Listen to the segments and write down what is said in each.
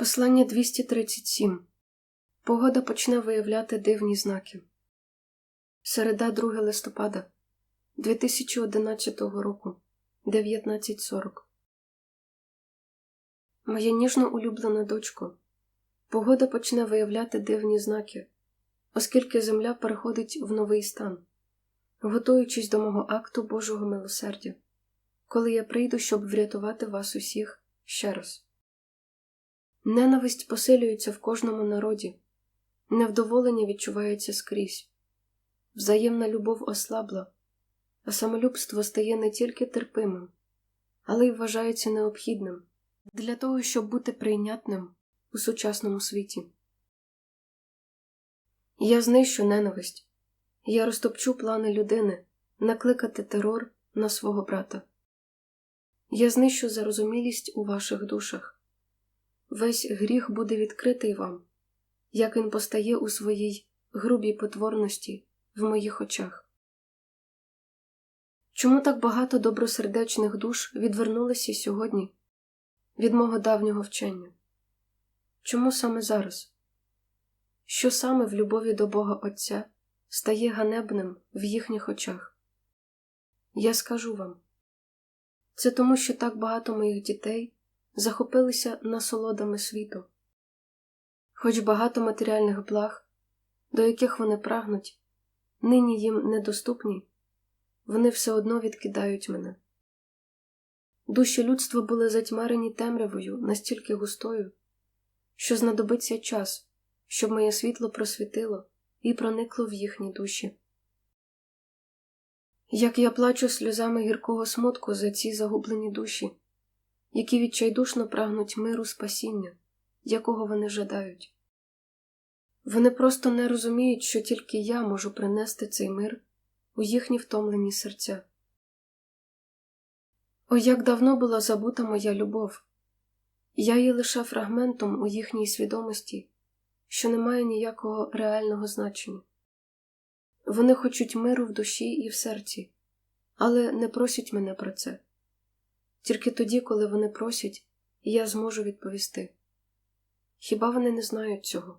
Послання 237. Погода почне виявляти дивні знаки. Середа 2 листопада 2011 року 19.40. Моя ніжно улюблена дочко. Погода почне виявляти дивні знаки, оскільки земля переходить в новий стан, готуючись до мого акту Божого милосердя, коли я прийду, щоб врятувати вас усіх ще раз. Ненависть посилюється в кожному народі, невдоволення відчувається скрізь, взаємна любов ослабла, а самолюбство стає не тільки терпимим, але й вважається необхідним для того, щоб бути прийнятним у сучасному світі. Я знищу ненависть, я розтопчу плани людини накликати терор на свого брата. Я знищу зарозумілість у ваших душах весь гріх буде відкритий вам, як він постає у своїй грубій потворності в моїх очах. Чому так багато добросердечних душ відвернулися сьогодні від мого давнього вчення? Чому саме зараз? Що саме в любові до Бога Отця стає ганебним в їхніх очах? Я скажу вам це тому, що так багато моїх дітей захопилися насолодами світу. Хоч багато матеріальних благ, до яких вони прагнуть, нині їм недоступні, вони все одно відкидають мене. Душі людства були затьмарені темрявою настільки густою, що знадобиться час, щоб моє світло просвітило і проникло в їхні душі. Як я плачу сльозами гіркого смутку за ці загублені душі, які відчайдушно прагнуть миру спасіння, якого вони жадають. Вони просто не розуміють, що тільки я можу принести цей мир у їхні втомлені серця. О, як давно була забута моя любов, я є лише фрагментом у їхній свідомості, що не має ніякого реального значення. Вони хочуть миру в душі і в серці, але не просять мене про це. Тільки тоді, коли вони просять, я зможу відповісти. Хіба вони не знають цього?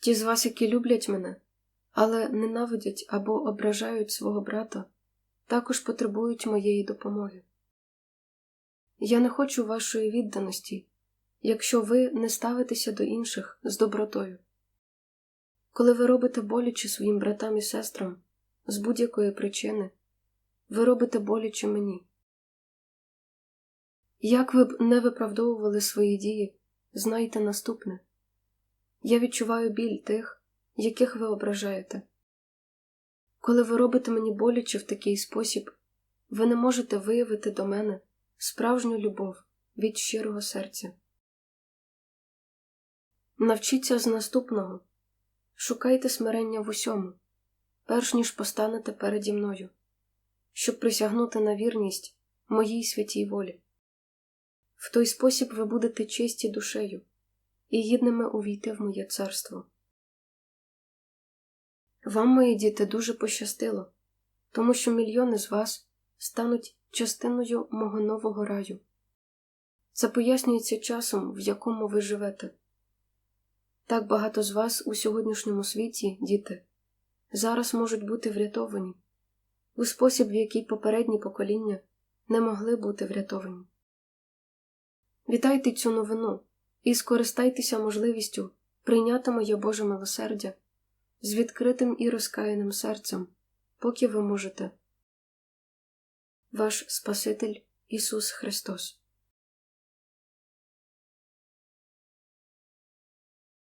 Ті з вас, які люблять мене, але ненавидять або ображають свого брата, також потребують моєї допомоги. Я не хочу вашої відданості, якщо ви не ставитеся до інших з добротою. Коли ви робите боляче своїм братам і сестрам з будь-якої причини, ви робите боляче мені. Як ви б не виправдовували свої дії, знайте наступне я відчуваю біль тих, яких ви ображаєте. Коли ви робите мені боляче в такий спосіб, ви не можете виявити до мене справжню любов від щирого серця. Навчіться з наступного, шукайте смирення в усьому, перш ніж постанете переді мною щоб присягнути на вірність моїй святій волі. В той спосіб ви будете чисті душею і гідними увійти в моє царство. Вам, мої діти, дуже пощастило, тому що мільйони з вас стануть частиною мого нового раю. Це пояснюється часом, в якому ви живете. Так багато з вас у сьогоднішньому світі, діти, зараз можуть бути врятовані у спосіб, в який попередні покоління не могли бути врятовані. Вітайте цю новину і скористайтеся можливістю прийняти моє Боже милосердя з відкритим і розкаяним серцем, поки ви можете. Ваш Спаситель Ісус Христос